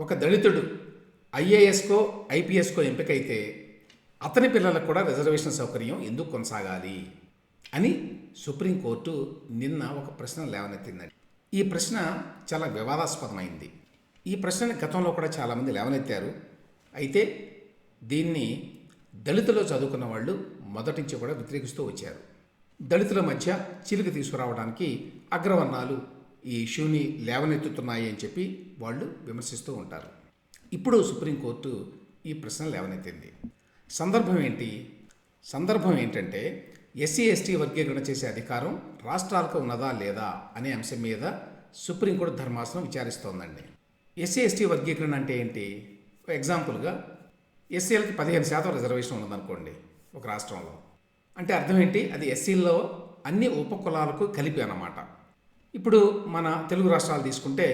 ఒక దళితుడు ఐఏఎస్కో ఐపీఎస్కో ఎంపికైతే అతని పిల్లలకు కూడా రిజర్వేషన్ సౌకర్యం ఎందుకు కొనసాగాలి అని సుప్రీంకోర్టు నిన్న ఒక ప్రశ్న లేవనెత్తిందండి. ఈ ప్రశ్న చాలా వివాదాస్పదమైంది. ఈ ప్రశ్నని గతంలో కూడా చాలామంది లేవనెత్తారు. అయితే దీన్ని దళితులు చదువుకున్న వాళ్ళు మొదటి నుంచి కూడా వ్యతిరేకిస్తూ వచ్చారు. దళితుల మధ్య చిలుక తీసుకురావడానికి అగ్రవర్ణాలు ఈ ఇష్యూని లేవనెత్తుతున్నాయి అని చెప్పి వాళ్ళు విమర్శిస్తూ ఉంటారు. ఇప్పుడు సుప్రీంకోర్టు ఈ ప్రశ్న లేవనెత్తింది. సందర్భం ఏంటి? సందర్భం ఏంటంటే ఎస్సీ ఎస్టీ వర్గీకరణ చేసే అధికారం రాష్ట్రాలకు ఉన్నదా లేదా అనే అంశం మీద సుప్రీంకోర్టు ధర్మాసనం విచారిస్తోందండి. ఎస్సీ ఎస్టీ వర్గీకరణ అంటే ఏంటి? ఎగ్జాంపుల్గా ఎస్సీలకి పదిహేను శాతం రిజర్వేషన్ ఉన్నదనుకోండి ఒక రాష్ట్రంలో. అంటే అర్థం ఏంటి? అది ఎస్సీల్లో అన్ని ఉపకులాలకు కలిపి అన్నమాట. ఇప్పుడు మన తెలుగు రాష్ట్రాలు తీసుకుంటే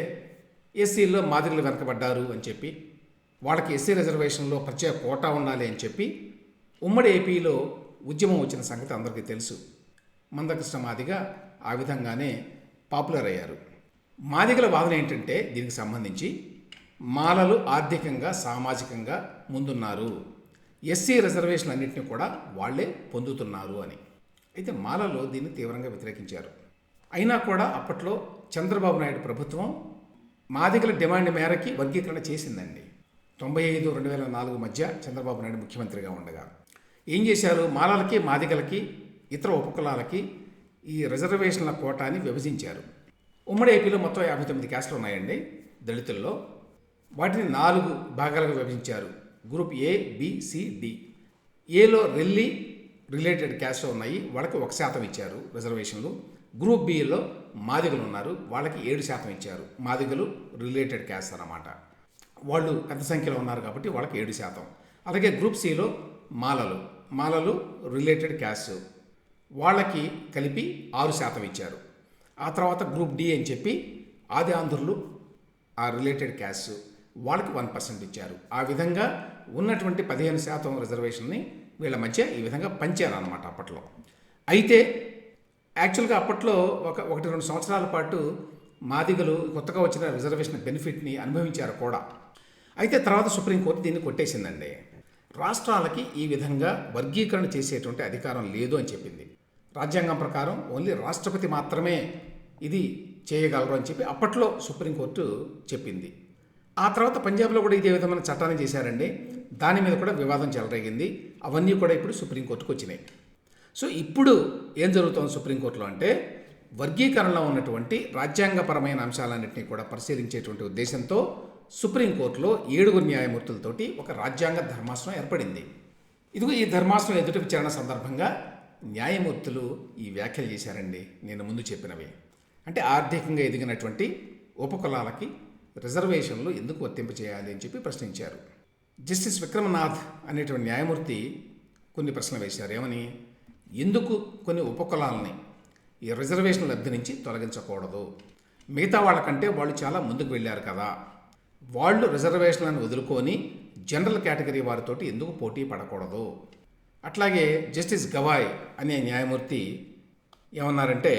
ఎస్సీల్లో మాదిరిలు వెనకబడ్డారు అని చెప్పి వాళ్ళకి ఎస్సీ రిజర్వేషన్లో ప్రత్యేక కోటా ఉండాలి అని చెప్పి ఉమ్మడి ఏపీలో ఉద్యమం వచ్చిన సంగతి అందరికీ తెలుసు. మందకృష్ణ మాదిగా ఆ విధంగానే పాపులర్ అయ్యారు. మాదిగల వాదన ఏంటంటే దీనికి సంబంధించి మాలలు ఆర్థికంగా సామాజికంగా ముందున్నారు. ఎస్సీ రిజర్వేషన్ అన్నింటినీ కూడా వాళ్ళే పొందుతున్నారు అని. అయితే మాలలో దీన్ని తీవ్రంగా వ్యతిరేకించారు. అయినా కూడా అప్పట్లో చంద్రబాబు నాయుడు ప్రభుత్వం మాదిగల డిమాండ్ మేరకి వర్గీకరణ చేసిందండి. తొంభై ఐదు రెండు వేల నాలుగు మధ్య చంద్రబాబు నాయుడు ముఖ్యమంత్రిగా ఉండగా. ఏం చేశారు? మాలలకి మాదిగలకి ఇతర ఉపకులాలకి ఈ రిజర్వేషన్ల కోటాని విభజించారు. ఉమ్మడి ఏపీలో మొత్తం యాభై తొమ్మిది క్యాస్ట్లు ఉన్నాయండి దళితుల్లో. వాటిని నాలుగు భాగాలుగా విభజించారు. Group A B, C, D. ఏలో రెల్లి రిలేటెడ్ క్యాస్ట్ ఉన్నాయి. వాళ్ళకి ఒక శాతం ఇచ్చారు రిజర్వేషన్లు. గ్రూప్ బిలో మాదిగలు ఉన్నారు. వాళ్ళకి ఏడు శాతం ఇచ్చారు. మాదిగలు రిలేటెడ్ క్యాస్ట్ అన్నమాట. వాళ్ళు పెద్ద సంఖ్యలో ఉన్నారు కాబట్టి వాళ్ళకి ఏడు శాతం. అలాగే గ్రూప్ సిలో మాలలు. మాలలు రిలేటెడ్ క్యాస్ట్ వాళ్ళకి కలిపి ఆరు శాతం ఇచ్చారు. ఆ తర్వాత గ్రూప్ డి అని చెప్పి ఆది ఆంధ్రులు ఆ రిలేటెడ్ క్యాస్ట్ వాళ్ళకి వన్ పర్సెంట్ ఇచ్చారు. ఆ విధంగా ఉన్నటువంటి పదిహేను శాతం రిజర్వేషన్ని వీళ్ళ మధ్య ఈ విధంగా పంచారు అనమాట అప్పట్లో. అయితే యాక్చువల్గా అప్పట్లో ఒక ఒకటి రెండు సంవత్సరాల పాటు మాదిగలు కొత్తగా వచ్చిన రిజర్వేషన్ బెనిఫిట్ని అనుభవించారు కూడా. అయితే తర్వాత సుప్రీంకోర్టు దీన్ని కొట్టేసిందండి. రాష్ట్రాలకి ఈ విధంగా వర్గీకరణ చేసేటువంటి అధికారం లేదు అని చెప్పింది. రాజ్యాంగం ప్రకారం ఓన్లీ రాష్ట్రపతి మాత్రమే ఇది చేయగలరు అని చెప్పి అప్పట్లో సుప్రీంకోర్టు చెప్పింది. ఆ తర్వాత పంజాబ్లో కూడా ఇదే విధమైన చట్టాన్ని చేశారండి. దాని మీద కూడా వివాదం చెలరేగింది. అవన్నీ కూడా ఇప్పుడు సుప్రీంకోర్టుకు వచ్చినాయి. సో ఇప్పుడు ఏం జరుగుతుంది సుప్రీంకోర్టులో అంటే వర్గీకరణలో ఉన్నటువంటి రాజ్యాంగపరమైన అంశాలన్నింటినీ కూడా పరిశీలించేటువంటి ఉద్దేశంతో సుప్రీంకోర్టులో ఏడుగురు న్యాయమూర్తులతోటి ఒక రాజ్యాంగ ధర్మాసనం ఏర్పడింది. ఇదిగో ఈ ధర్మాసనం ఎదుటి విచారణ సందర్భంగా న్యాయమూర్తులు ఈ వ్యాఖ్యలు చేశారండి. నేను ముందు చెప్పినవి. అంటే ఆర్థికంగా ఎదిగినటువంటి ఉపకులాలకి రిజర్వేషన్లు ఎందుకు వర్తింప చేయాలి అని చెప్పి ప్రశ్నించారు. జస్టిస్ విక్రమనాథ్ అనేటువంటి న్యాయమూర్తి కొన్ని ప్రశ్నలు వేశారు. ఏమని? ఎందుకు కొన్ని ఉపకులాలని ఈ రిజర్వేషన్ లబ్ధి నుంచి తొలగించకూడదు? మిగతా వాళ్ళకంటే వాళ్ళు చాలా ముందుకు వెళ్ళారు కదా. వాళ్ళు రిజర్వేషన్లను వదులుకొని జనరల్ కేటగిరీ వారితోటి ఎందుకు పోటీ పడకూడదు? అట్లాగే జస్టిస్ గవాయ్ అనే న్యాయమూర్తి ఏమన్నారంటే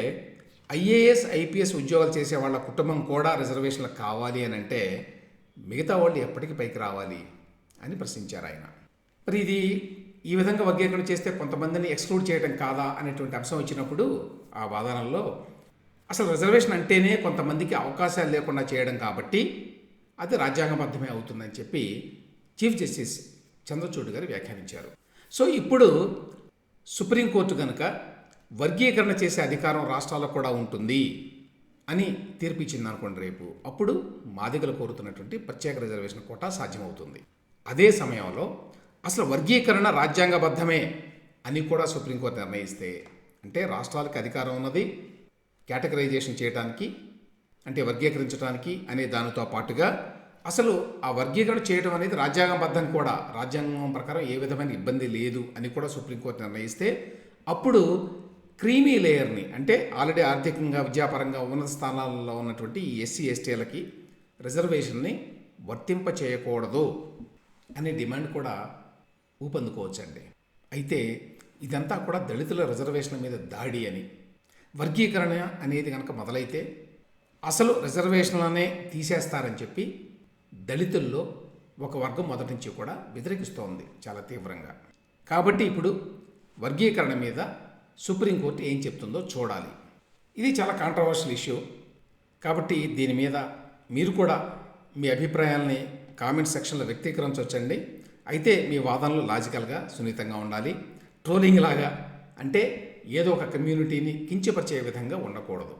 ఐఏఎస్ ఐపీఎస్ ఉద్యోగాలు చేసే వాళ్ళ కుటుంబం కూడా రిజర్వేషన్లు కావాలి అని అంటే మిగతా వాళ్ళు ఎప్పటికీ పైకి రావాలి అని ప్రశ్నించారు ఆయన. మరి ఇది ఈ విధంగా వర్గీకరణ చేస్తే కొంతమందిని ఎక్స్క్లూడ్ చేయడం కాదా అనేటువంటి అంశం వచ్చినప్పుడు ఆ వాదనల్లో అసలు రిజర్వేషన్ అంటేనే కొంతమందికి అవకాశాలు లేకుండా చేయడం కాబట్టి అది రాజ్యాంగబద్ధమే అవుతుందని చెప్పి చీఫ్ జస్టిస్ చంద్రచూడ్ గారు వ్యాఖ్యానించారు. సో ఇప్పుడు సుప్రీంకోర్టు కనుక వర్గీకరణ చేసే అధికారం రాష్ట్రాలకు కూడా ఉంటుంది అని తీర్పిచ్చింది అనుకోండి రేపు అప్పుడు మాదిగలు కోరుతున్నటువంటి ప్రత్యేక రిజర్వేషన్ కోటా సాధ్యమవుతుంది. అదే సమయంలో అసలు వర్గీకరణ రాజ్యాంగబద్ధమే అని కూడా సుప్రీంకోర్టు నిర్ణయిస్తే అంటే రాష్ట్రాలకు అధికారం ఉన్నది కేటగరైజేషన్ చేయడానికి అంటే వర్గీకరించడానికి అనే దానితో పాటుగా అసలు ఆ వర్గీకరణ చేయడం అనేది రాజ్యాంగబద్ధం కూడా. రాజ్యాంగం ప్రకారం ఏ విధమైన ఇబ్బంది లేదు అని కూడా సుప్రీంకోర్టు నిర్ణయిస్తే అప్పుడు క్రీమీ లేయర్ని అంటే ఆల్రెడీ ఆర్థికంగా విద్యాపరంగా ఉన్నత స్థానాల్లో ఉన్నటువంటి ఎస్సీ ఎస్టీలకి రిజర్వేషన్ని వర్తింప చేయకూడదు అనే డిమాండ్ కూడా ఊపందుకోవచ్చండి. అయితే ఇదంతా కూడా దళితుల రిజర్వేషన్ల మీద దాడి అని. వర్గీకరణ అనేది కనుక మొదలైతే అసలు రిజర్వేషన్లనే తీసేస్తారని చెప్పి దళితుల్లో ఒక వర్గం మొదటి నుంచి కూడా వ్యతిరేకిస్తోంది చాలా తీవ్రంగా. కాబట్టి ఇప్పుడు వర్గీకరణ మీద సుప్రీంకోర్టు ఏం చెప్తుందో చూడాలి. ఇది చాలా కాంట్రవర్షియల్ ఇష్యూ కాబట్టి దీని మీద మీరు కూడా మీ అభిప్రాయాల్ని కామెంట్ సెక్షన్లో వ్యక్తీకరించవచ్చండి అయితే మీ వాదనలు లాజికల్గా సున్నితంగా ఉండాలి. ట్రోలింగ్ లాగా అంటే ఏదో ఒక కమ్యూనిటీని కించపరిచే విధంగా ఉండకూడదు.